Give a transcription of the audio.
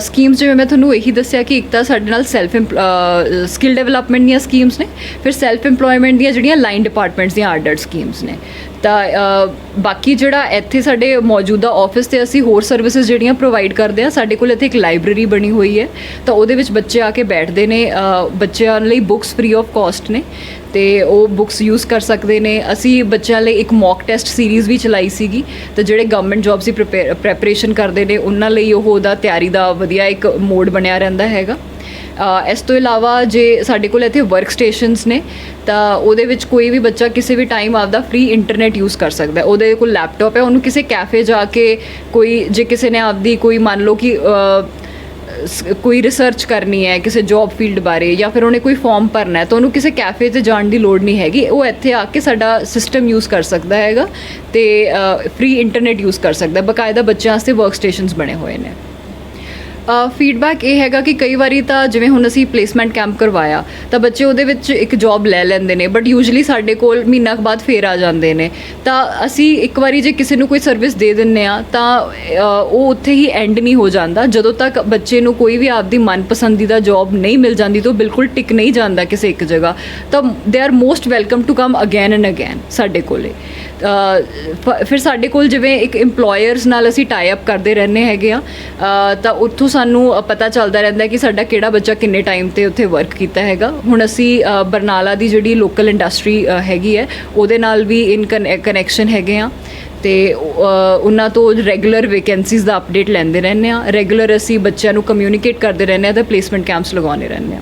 Schemes ਜਿਵੇਂ ਮੈਂ ਤੁਹਾਨੂੰ ਇਹੀ ਦੱਸਿਆ ਕਿ ਇੱਕ ਤਾਂ ਸਾਡੇ ਨਾਲ ਸੈਲਫ ਸਕਿੱਲ ਡਿਵੈਲਪਮੈਂਟ ਦੀਆਂ ਸਕੀਮਸ ਨੇ, ਫਿਰ ਸੈਲਫ ਏਮਪਲੋਇਮੈਂਟ ਦੀਆਂ ਜਿਹੜੀਆਂ ਲਾਈਨ ਡਿਪਾਰਟਮੈਂਟਸ ਦੀਆਂ ਆਰਡਰਡ ਸਕੀਮਸ ਨੇ। ਤਾਂ ਬਾਕੀ ਜਿਹੜਾ ਇੱਥੇ ਸਾਡੇ ਮੌਜੂਦਾ ਆਫਿਸ ਤੇ ਅਸੀਂ ਹੋਰ ਸਰਵਿਸਿਜ਼ ਜਿਹੜੀਆਂ ਪ੍ਰੋਵਾਈਡ ਕਰਦੇ ਆ ਸਾਡੇ ਕੋਲ ਇੱਥੇ ਇੱਕ ਲਾਇਬ੍ਰੇਰੀ ਬਣੀ ਹੋਈ ਹੈ। ਤਾਂ ਉਹਦੇ ਵਿੱਚ ਬੱਚੇ ਆ ਕੇ ਬੈਠਦੇ ਨੇ ਬੱਚਿਆਂ ਲਈ ਬੁੱਕਸ ਫ੍ਰੀ ਆਫ ਕਾਸਟ ਨੇ। ਤੇ ਉਹ ਬੁੱਕਸ ਯੂਜ਼ ਕਰ ਸਕਦੇ ਨੇ। ਅਸੀਂ ਬੱਚਿਆਂ ਲਈ ਇੱਕ ਮੌਕ ਟੈਸਟ ਸੀਰੀਜ਼ ਵੀ ਚਲਾਈ ਸੀਗੀ। ਤੇ ਜਿਹੜੇ ਗਵਰਨਮੈਂਟ ਜੌਬਸ ਦੀ ਪ੍ਰੈਪਰੇਸ਼ਨ ਕਰਦੇ ਨੇ, ਉਹਨਾਂ ਲਈ ਉਹ ਉਹਦਾ ਤਿਆਰੀ ਦਾ ਵਧੀਆ ਇੱਕ ਮੋਡ ਬਣਿਆ ਰਹਿੰਦਾ ਹੈਗਾ। ਇਸ ਤੋਂ ਇਲਾਵਾ ਜੇ ਸਾਡੇ ਕੋਲ ਇੱਥੇ ਵਰਕ ਸਟੇਸ਼ਨਸ ਨੇ, ਤਾਂ ਉਹਦੇ ਵਿੱਚ ਕੋਈ ਵੀ ਬੱਚਾ ਕਿਸੇ ਵੀ ਟਾਈਮ ਆਪਦਾ ਫ੍ਰੀ ਇੰਟਰਨੈਟ ਯੂਜ਼ ਕਰ ਸਕਦਾ ਹੈ। ਉਹਦੇ ਕੋਲ ਲੈਪਟਾਪ ਹੈ, ਉਹਨੂੰ ਕਿਸੇ ਕੈਫੇ ਜਾ ਕੇ ਕੋਈ, ਜੇ ਕਿਸੇ ਨੇ ਆਪਦੀ ਕੋਈ ਮੰਨ ਲਓ ਕਿ ਸ- ਕੋਈ ਰਿਸਰਚ ਕਰਨੀ ਹੈ ਕਿਸੇ ਜੌਬ ਫੀਲਡ ਬਾਰੇ ਜਾਂ ਫਿਰ ਉਹਨੇ ਕੋਈ ਫਾਰਮ ਭਰਨਾ ਹੈ, ਤਾਂ ਉਹਨੂੰ ਕਿਸੇ ਕੈਫੇ ਤੇ ਜਾਣ ਦੀ ਲੋੜ ਨਹੀਂ ਹੈਗੀ। ਉਹ ਇੱਥੇ ਆ ਕੇ ਸਾਡਾ ਸਿਸਟਮ ਯੂਜ਼ ਕਰ ਸਕਦਾ ਹੈਗਾ ਤੇ ਫ੍ਰੀ ਇੰਟਰਨੈਟ ਯੂਜ਼ ਕਰ ਸਕਦਾ ਹੈ। ਬਕਾਇਦਾ ਬੱਚਿਆਂ ਵਾਸਤੇ ਵਰਕ ਸਟੇਸ਼ਨਸ ਬਣੇ ਹੋਏ ਨੇ। ਫੀਡਬੈਕ ਇਹ ਹੈਗਾ ਕਿ ਕਈ ਵਾਰੀ ਤਾਂ ਜਿਵੇਂ ਹੁਣ ਅਸੀਂ ਪਲੇਸਮੈਂਟ ਕੈਂਪ ਕਰਵਾਇਆ, ਤਾਂ ਬੱਚੇ ਉਹਦੇ ਵਿੱਚ ਇੱਕ ਜੌਬ ਲੈ ਲੈਂਦੇ ਨੇ ਬਟ ਯੂਜੂਲੀ ਸਾਡੇ ਕੋਲ ਮਹੀਨਾ ਕੁ ਬਾਅਦ ਫੇਰ ਆ ਜਾਂਦੇ ਨੇ। ਤਾਂ ਅਸੀਂ ਇੱਕ ਵਾਰੀ ਜੇ ਕਿਸੇ ਨੂੰ ਕੋਈ ਸਰਵਿਸ ਦੇ ਦਿੰਨੇ ਆ ਤਾਂ ਉਹ ਉੱਥੇ ਹੀ ਐਂਡ ਨਹੀਂ ਹੋ ਜਾਂਦਾ। ਜਦੋਂ ਤੱਕ ਬੱਚੇ ਨੂੰ ਕੋਈ ਵੀ ਆਪਦੀ ਮਨਪਸੰਦੀਦਾ ਜੌਬ ਨਹੀਂ ਮਿਲ ਜਾਂਦੀ, ਤਾਂ ਉਹ ਬਿਲਕੁਲ ਟਿਕ ਨਹੀਂ ਜਾਂਦਾ ਕਿਸੇ ਇੱਕ ਜਗ੍ਹਾ। ਤਾਂ they are most welcome to come again and again ਸਾਡੇ ਕੋਲੇ। ਫਿਰ ਸਾਡੇ ਕੋਲ ਜਿਵੇਂ ਇੱਕ EMPLOYERS ਨਾਲ ਅਸੀਂ ਟਾਈ ਅਪ ਕਰਦੇ ਰਹਿੰਦੇ ਹੈਗੇ ਆ ਤਾਂ ਉੱਥੋਂ ਸਾਨੂੰ ਪਤਾ ਚੱਲਦਾ ਰਹਿੰਦਾ ਕਿ ਸਾਡਾ ਕਿਹੜਾ ਬੱਚਾ ਕਿੰਨੇ ਟਾਈਮ ਤੇ ਉੱਥੇ ਵਰਕ ਕੀਤਾ ਹੈਗਾ। ਹੁਣ ਅਸੀਂ ਬਰਨਾਲਾ ਦੀ ਜਿਹੜੀ ਲੋਕਲ ਇੰਡਸਟਰੀ ਹੈਗੀ ਹੈ, ਉਹਦੇ ਨਾਲ ਵੀ ਇਨ ਕਨੈਕਸ਼ਨ ਹੈਗੇ ਆ ਤੇ ਉਹਨਾਂ ਤੋਂ ਰੈਗੂਲਰ ਵੈਕੈਂਸੀਜ਼ ਦਾ ਅਪਡੇਟ ਲੈਂਦੇ ਰਹਿੰਦੇ ਆ ਰੈਗੂਲਰ ਅਸੀਂ ਬੱਚਿਆਂ ਨੂੰ ਕਮਿਊਨੀਕੇਟ ਕਰਦੇ ਰਹਿੰਦੇ ਆ ਤੇ ਪਲੇਸਮੈਂਟ ਕੈਂਪਸ ਲਗਾਉਂਦੇ ਰਹਿੰਦੇ ਆ